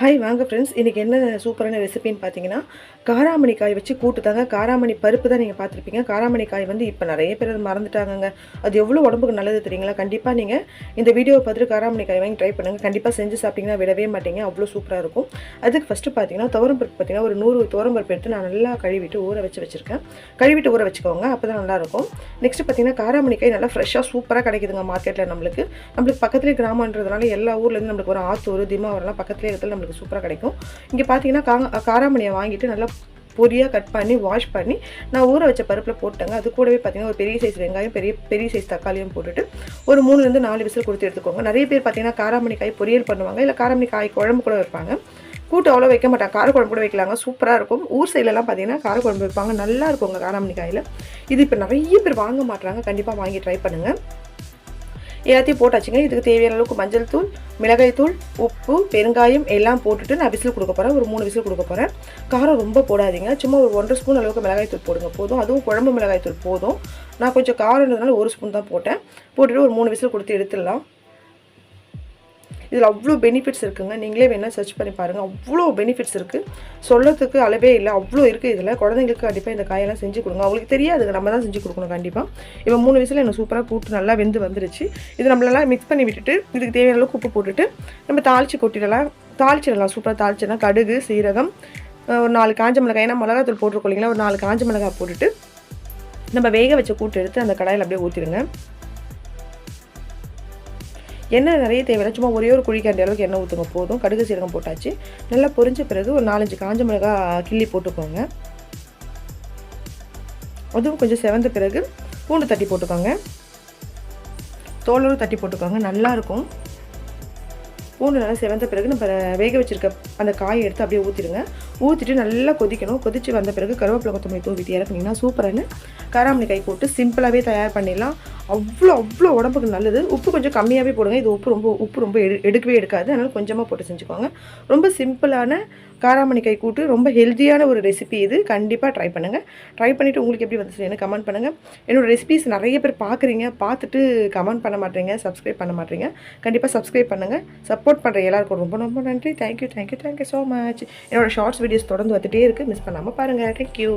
Hi வாங்க friends இன்றைக்கி என்ன சூப்பரான ரெசிபின்னு பார்த்தீங்கன்னா காராமணி காய் வச்சு கூட்டு தாங்க காராமணி பருப்பு தான் நீங்கள் பார்த்துருப்பீங்க காராமணி காய் வந்து இப்போ நிறைய பேர் அது மறந்துட்டாங்கங்க. அது எவ்வளோ உடம்புக்கு நல்லது தெரியுங்களா? கண்டிப்பாக நீங்கள் இந்த வீடியோவை பார்த்துட்டு காராமணி காய் வாங்கி ட்ரை பண்ணுங்கள் கண்டிப்பாக செஞ்சு சாப்பிட்டிங்கன்னா விடவே மாட்டீங்க. அவ்வளோ சூப்பராக இருக்கும். அதுக்கு ஃபஸ்ட்டு பார்த்தீங்கன்னா துவரம் பருப்பு பார்த்தீங்கன்னா ஒரு நூறு துவரம் பருப்பு எடுத்து நான் நல்லா கழுவிட்டு ஊற வச்சு வச்சுருக்கேன். கழுவிட்டு ஊற வச்சுக்கோங்க. அப்போ தான் நல்லாயிருக்கும் நெக்ஸ்ட் பார்த்தீங்கன்னா காராமணி காய் நல்லா ஃப்ரெஷ்ஷாக சூப்பராக கிடைக்குதுங்க மார்க்கெட்டில் நம்மளுக்கு. நம்மளுக்கு பக்கத்துலேயே கிராமன்றதுனால எல்லா ஊர்லேருந்து நம்மளுக்கு ஒரு ஆத்தூர் திமாவரெல்லாம் பக்கத்துலேயே இடத்துல நம்மளுக்கு சூப்பராக கிடைக்கும். இங்கே பார்த்தீங்கன்னா கா காராமணியை வாங்கிட்டு நல்லா பொரியாக கட் பண்ணி வாஷ் பண்ணி நான் ஊற வச்ச பருப்பில் போட்டேங்க அது கூடவே பார்த்தீங்கன்னா ஒரு பெரிய சைஸ் வெங்காயம் பெரிய பெரிய சைஸ் தக்காளியும் போட்டுட்டு ஒரு மூணுலேருந்து நாலு விசில் கொடுத்து எடுத்துக்கோங்க. நிறைய பேர் பார்த்தீங்கன்னா காராமணி காய் பொரியல் பண்ணுவாங்க. இல்லை காராமணி காய் குழம்பு கூட வைப்பாங்க. கூட்டு அவ்வளோ வைக்க மாட்டாங்க. காரக்குழம்பு கூட வைக்கலாங்க. சூப்பராக இருக்கும். ஊர் சைட்லலாம் பார்த்தீங்கன்னா காரக்குழம்பு வைப்பாங்க. நல்லா இருக்கும் காராமணி காயில். இது இப்போ நிறைய பேர் வாங்க மாட்டாங்க கண்டிப்பாக வாங்கி ட்ரை பண்ணுங்கள் எல்லாத்தையும் போட்டாச்சுங்க இதுக்கு தேவையான அளவுக்கு மஞ்சள் தூள் மிளகாய் தூள் உப்பு பெருங்காயம் எல்லாம் போட்டுட்டு நான் விசில் கொடுக்க போகிறேன் ஒரு மூணு விசில் கொடுக்க போகிறேன் காரம் ரொம்ப போடாதீங்க. சும்மா ஒரு ஒன்றரை ஸ்பூன் அளவுக்கு மிளகாய் தூள் போடுங்க. போதும். அதுவும் குழம்பு மிளகாய் தூள் போதும். நான் கொஞ்சம் காரம்ன்றதுனால ஒரு ஸ்பூன் தான் போட்டேன். போட்டுட்டு ஒரு மூணு விசில் கொடுத்து எடுத்துடலாம். இதில் அவ்வளோ பெனிஃபிட்ஸ் இருக்குங்க. நீங்களே வேணால் சர்ச் பண்ணி பாருங்கள் அவ்வளோ பெனிஃபிட்ஸ் இருக்குது சொல்லத்துக்கு அளவே இல்லை. அவ்வளோ இருக்குது இதில். குழந்தைங்களுக்கு கண்டிப்பாக இந்த காயெல்லாம் செஞ்சு கொடுங்க. அவங்களுக்கு தெரியாதுங்க. நம்ம தான் செஞ்சு கொடுக்கணும் கண்டிப்பாக இப்போ மூணு வயசில் எனக்கு சூப்பராக கூட்டு நல்லா வெந்து வந்துருச்சு. இது நம்மளெல்லாம் மிக்ஸ் பண்ணி விட்டுட்டு இதுக்கு தேவையான அளவுக்கு உப்பு போட்டுட்டு நம்ம தாளித்து கொட்டிடலாம். தாளிச்சிடலாம். சூப்பராக தாளிச்சிடலாம் கடுகு சீரகம் ஒரு நாலு காஞ்ச மிளகாய் ஏன்னா மிளகாத்தூள் போட்டிருக்கோம் இல்லைங்களா ஒரு நாலு காஞ்ச மிளகாய் போட்டுட்டு நம்ம வேக வச்ச கூட்டு எடுத்து அந்த கடாயில் அப்படியே ஊற்றிடுங்க எண்ணெய் நிறைய தேவையில்லை. சும்மா ஒரே ஒரு குழிக்காண்டி அளவுக்கு எண்ணெய் ஊற்றுங்க போதும். கடுகு சீரகம் போட்டாச்சு. நல்லா பொரிஞ்ச பிறகு ஒரு நாலஞ்சு காஞ்ச மிளகா கிள்ளி போட்டுக்கோங்க. அதுவும் கொஞ்சம் செவந்த பிறகு பூண்டு தட்டி போட்டுக்கோங்க. தோலோடு தட்டி போட்டுக்கோங்க. நல்லாயிருக்கும் பூண்டு நல்லா செவந்த பிறகு நம்ம வேக வச்சுருக்க அந்த காயை எடுத்து அப்படியே ஊற்றிடுங்க ஊற்றிட்டு நல்லா கொதிக்கணும். கொதித்து வந்த பிறகு கருவேப்பிலை கொத்தமல்லி தூவிட்டு இறக்குனீங்கன்னா சூப்பரான காராமணி கை போட்டு சிம்பிளாகவே தயார் பண்ணிடலாம். அவ்வளோ அவ்வளோ உடம்புக்கு நல்லது. உப்பு கொஞ்சம் கம்மியாகவே போடுங்க. இது உப்பு ரொம்ப உப்பு ரொம்ப எடு எடுக்கவே எடுக்காது. அதனால் கொஞ்சமாக போட்டு செஞ்சுக்கோங்க. ரொம்ப சிம்பிளான காராமணி கை கூட்டு ரொம்ப ஹெல்த்தியான ஒரு ரெசிபி இது. கண்டிப்பாக ட்ரை பண்ணுங்கள் ட்ரை பண்ணிவிட்டு உங்களுக்கு எப்படி வந்துச்சு எனக்கு கமெண்ட் பண்ணுங்கள் என்னோடய ரெசிபிஸ் நிறைய பேர் பார்க்குறீங்க. பார்த்துட்டு கமெண்ட் பண்ண மாட்டேங்க. சப்ஸ்கிரைப் பண்ண மாட்டேங்க. கண்டிப்பாக சப்ஸ்கிரைப் பண்ணுங்கள் சப்போர்ட் பண்ணுற எல்லாருக்கும் ரொம்ப ரொம்ப நன்றி. Thank you thank you thank you so much என்னோடய ஷார்ட்ஸ் வீடியோஸ் தொடர்ந்து வந்துகிட்டே இருக்குது மிஸ் பண்ணாமல் பாருங்கள் தேங்க்யூ